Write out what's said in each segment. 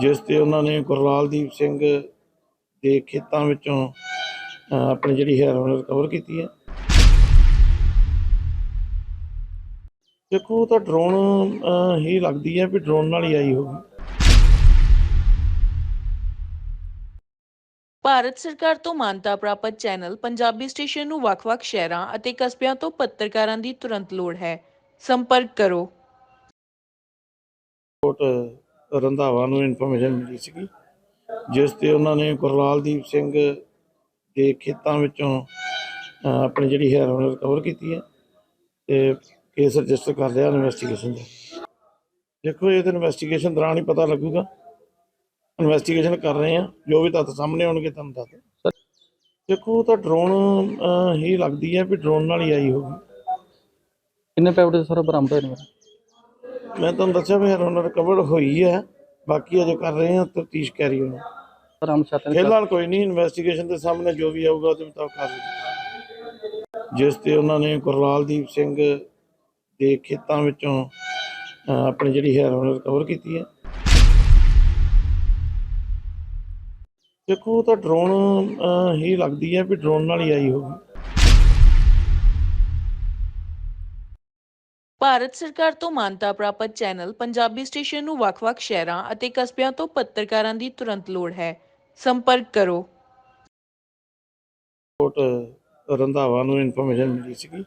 ਜਿਸ ਤੇ ਉਹਨਾਂ ਨੇ ਗੁਰਲਾਲਦੀਪ ਸਿੰਘ ਦੇ ਖੇਤਾਂ ਵਿੱਚੋਂ ਆਪਣੀ ਜਿਹੜੀ ਹੈਰੋਇਨ ਰਿਕਵਰ ਕੀਤੀ ਹੈ। ਦੇਖੋ ਤਾਂ ਡਰੋਨ ਹੀ ਲੱਗਦੀ ਹੈ ਵੀ ਡਰੋਨ ਨਾਲ ਹੀ ਆਈ ਹੋਊਗੀ। ਭਾਰਤ ਸਰਕਾਰ ਤੋਂ ਮਾਨਤਾ ਪ੍ਰਾਪਤ ਚੈਨਲ ਪੰਜਾਬੀ ਸਟੇਸ਼ਨ ਨੂੰ ਵੱਖ-ਵੱਖ ਸ਼ਹਿਰਾਂ ਅਤੇ ਕਸਬਿਆਂ ਤੋਂ ਪੱਤਰਕਾਰਾਂ ਦੀ ਤੁਰੰਤ ਲੋੜ ਹੈ। ਸੰਪਰਕ ਕਰੋ। ਰੰਧਾਵਾ ਨੂੰ ਇਨਫੋਰਮੇਸ਼ਨ ਮਿਲੀ ਸੀਗੀ, ਜਿਸ ਤੇ ਉਹਨਾਂ ਨੇ ਗੁਰਲਾਲਦੀਪ ਸਿੰਘ ਦੇ ਖੇਤਾਂ ਵਿੱਚੋਂ ਆਪਣੀ ਜਿਹੜੀ ਹੈਰੋਇਨ ਰਿਕਵਰ ਕੀਤੀ ਹੈ ਤੇ ਕੇਸ ਰਜਿਸਟਰ ਕਰ ਲਿਆ ਇਨਵੈਸਟੀਗੇਸ਼ਨ ਦਾ। ਦੇਖੋ, ਇਹ ਤਾਂ ਇਨਵੈਸਟੀਗੇਸ਼ਨ ਦੌਰਾਨ ਹੀ ਪਤਾ ਲੱਗੂਗਾ। ਇਨਵੈਸਟੀਗੇਸ਼ਨ ਕਰ ਰਹੇ ਆ ਜੋ ਵੀ ਤੱਥ ਸਾਹਮਣੇ ਆਉਣਗੇ ਤੁਹਾਨੂੰ ਦੱਸ ਦਿਓ ਦੇਖੋ ਤਾਂ ਡਰੋਨ ਹੀ ਲੱਗਦੀ ਹੈ ਵੀ ਡਰੋਨ ਨਾਲ ਹੀ ਆਈ ਹੋਊਗੀ। ਕਿੰਨੇ ਪੈਕਟ ਸਰ ਬਰਾਮਦ ਹੋਏ ਨੇ? ਮੈਂ ਤੁਹਾਨੂੰ ਦੱਸਿਆ ਵੀ ਹੈਰੋਇਨ ਰਿਕਵਰ ਹੋਈ ਹੈ ਬਾਕੀ ਅਜੇ ਕਰ ਰਹੇ ਆ ਤਫਤੀਸ਼ ਕਰੀ ਹੋਣਾ। ਰਾਮ ਛਾਤਨ ਫਿਲਹਾਲ ਕੋਈ ਨਹੀਂ ਇਨਵੈਸਟੀਗੇਸ਼ਨ ਦੇ ਸਾਹਮਣੇ ਜੋ ਵੀ ਆਊਗਾ ਉਹਦੇ ਮੁਤਾਬਕ ਕਰ ਜਿਸ ਤੇ ਉਹਨਾਂ ਨੇ ਗੁਰਲਾਲਦੀਪ ਸਿੰਘ ਦੇ ਖੇਤਾਂ ਵਿੱਚੋਂ ਆਪਣੀ ਜਿਹੜੀ ਹੈਰੋਇਨ ਰਿਕਵਰ ਕੀਤੀ ਹੈ। ਦੇਖੋ ਤਾਂ ਡਰੋਨ ਹੀ ਲੱਗਦੀ ਹੈ ਵੀ ਡਰੋਨ ਨਾਲ ਹੀ ਆਈ ਹੋਊਗੀ। ਭਾਰਤ ਸਰਕਾਰ ਤੋਂ ਮਾਨਤਾ ਪ੍ਰਾਪਤ ਚੈਨਲ ਪੰਜਾਬੀ ਸਟੇਸ਼ਨ ਨੂੰ ਵੱਖ-ਵੱਖ ਸ਼ਹਿਰਾਂ ਅਤੇ ਕਸਬਿਆਂ ਤੋਂ ਪੱਤਰਕਾਰਾਂ ਦੀ ਤੁਰੰਤ ਲੋੜ ਹੈ। ਸੰਪਰਕ ਕਰੋ। ਕੋਟ ਰੰਧਾਵਾ ਨੂੰ ਇਨਫੋਰਮੇਸ਼ਨ ਮਿਲੀ ਸੀਗੀ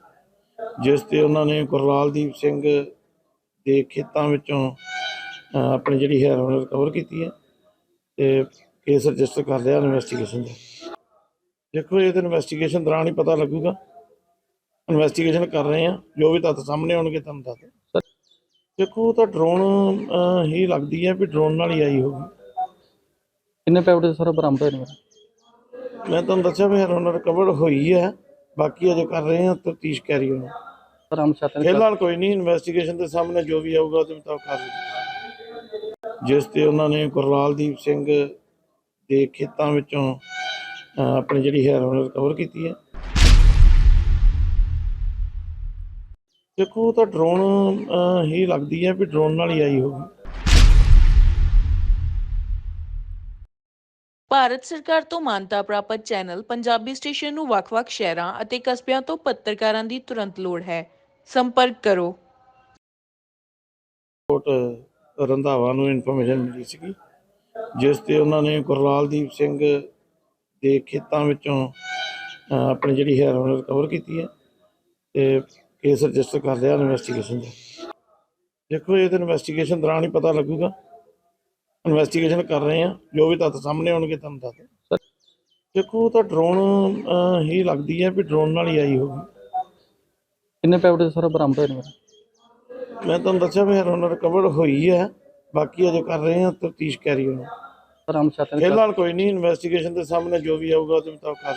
ਜਿਸ ਤੇ ਉਹਨਾਂ ਨੇ ਗੁਰਲਾਲਦੀਪ ਸਿੰਘ ਦੇ ਖੇਤਾਂ ਵਿੱਚੋਂ ਅਹ, ਆਪਣੀ ਜਿਹੜੀ ਹੈਰੋਇਨ ਰਿਕਵਰ ਕੀਤੀ ਹੈ ਤੇ ਕੇਸ ਰਜਿਸਟਰ ਕਰ ਲਿਆ ਇਨਵੈਸਟੀਗੇਸ਼ਨ ਦਾ। ਦੇਖੋ ਇਹ ਤਾਂ ਇਨਵੈਸਟੀਗੇਸ਼ਨ ਦੌਰਾਨ ਹੀ ਪਤਾ ਲੱਗੂਗਾ ਇਨਵੈਸਟੀਗੇਸ਼ਨ ਕਰ ਰਹੇ ਆ ਜੋ ਵੀ ਤੱਥ ਸਾਹਮਣੇ ਆਉਣਗੇ ਤੁਹਾਨੂੰ ਦੱਸ ਦਿਓ ਦੇਖੋ ਤਾਂ ਡਰੋਨ ਹੀ ਲੱਗਦੀ ਹੈ ਵੀ ਡਰੋਨ ਨਾਲ ਹੀ ਆਈ ਹੋਊਗੀ। ਕਿੰਨੇ ਪੈਕਟ ਸਰ ਬਰਾਮਦ ਹੋਏ ਨੇ? ਮੈਂ ਤੁਹਾਨੂੰ ਦੱਸਿਆ ਵੀ ਹੈਰੋਇਨ ਰਿਕਵਰ ਹੋਈ ਹੈ ਬਾਕੀ ਅਜੇ ਕਰ ਰਹੇ ਆ ਤਫਤੀਸ਼ ਕਰੀ ਹੋਣਾ। ਰਾਮ ਛਾਤਨ ਫਿਲਹਾਲ ਕੋਈ ਨਹੀਂ ਇਨਵੈਸਟੀਗੇਸ਼ਨ ਦੇ ਸਾਹਮਣੇ ਜੋ ਵੀ ਆਊਗਾ ਉਹਦੇ ਮੁਤਾਬਕ ਕਰ ਜਿਸ ਤੇ ਉਹਨਾਂ ਨੇ ਗੁਰਲਾਲਦੀਪ ਸਿੰਘ ਦੇ ਖੇਤਾਂ ਵਿੱਚੋਂ ਆਪਣੀ ਜਿਹੜੀ ਹੈਰੋਇਨ ਰਿਕਵਰ ਕੀਤੀ ਹੈ। ਦੇਖੋ ਤਾਂ ਡਰੋਨ ਹੀ ਲੱਗਦੀ ਹੈ ਵੀ ਡਰੋਨ ਨਾਲ ਹੀ ਆਈ ਹੋਊਗੀ। ਭਾਰਤ ਸਰਕਾਰ ਤੋਂ ਮਾਨਤਾ ਪ੍ਰਾਪਤ ਚੈਨਲ ਪੰਜਾਬੀ ਸਟੇਸ਼ਨ ਨੂੰ ਵੱਖ-ਵੱਖ ਸ਼ਹਿਰਾਂ ਅਤੇ ਕਸਬਿਆਂ ਤੋਂ ਪੱਤਰਕਾਰਾਂ ਦੀ ਤੁਰੰਤ ਲੋੜ ਹੈ। ਸੰਪਰਕ ਕਰੋ। ਰੰਧਾਵਾ ਨੂੰ ਇਨਫੋਰਮੇਸ਼ਨ ਮਿਲੀ ਸੀਗੀ ਜਿਸ ਤੇ ਉਹਨਾਂ ਨੇ ਗੁਰਲਾਲਦੀਪ ਸਿੰਘ ਦੇ ਖੇਤਾਂ ਵਿੱਚੋਂ ਆਪਣੀ ਜਿਹੜੀ ਹੈਰੋਇਨ ਰਿਕਵਰ ਕੀਤੀ ਹੈ ਤੇ ਕੇਸ ਰਜਿਸਟਰ ਕਰ ਲਿਆ ਇਨਵੈਸਟੀਗੇਸ਼ਨ ਦਾ ਦੇਖੋ ਇਹ ਤਾਂ ਇਨਵੈਸਟੀਗੇਸ਼ਨ ਦੌਰਾਨ ਹੀ ਪਤਾ ਲੱਗੂਗਾ। ਇਨਵੈਸਟੀਗੇਸ਼ਨ ਕਰ ਰਹੇ ਆ ਜੋ ਵੀ ਤੱਥ ਸਾਹਮਣੇ ਆਉਣਗੇ ਤੁਹਾਨੂੰ ਦੱਸ ਦਿਓ ਦੇਖੋ ਉਹ ਤਾਂ ਡਰੋਨ ਹੀ ਲੱਗਦੀ ਹੈ ਵੀ ਡਰੋਨ ਨਾਲ ਹੀ ਆਈ ਹੋਊਗੀ। ਕਿੰਨੇ ਪੈਕਟ ਸਰ ਬਰਾਮਦ ਹੋਏ ਨੇ? ਮੈਂ ਤੁਹਾਨੂੰ ਦੱਸਿਆ ਵੀ ਹੈਰੋਇਨ ਰਿਕਵਰ ਹੋਈ ਹੈ। ਬਾਕੀ ਅਜੇ ਕਰ ਰਹੇ ਆ ਤਫਤੀਸ਼ ਕਰੀ ਹੋਣਾ। ਰਾਮ ਛਾਤਨ ਫਿਲਹਾਲ ਕੋਈ ਨਹੀਂ ਇਨਵੈਸਟੀਗੇਸ਼ਨ ਦੇ ਸਾਹਮਣੇ ਜੋ ਵੀ ਆਊਗਾ ਉਹਦੇ ਮੁਤਾਬਕ ਕਰ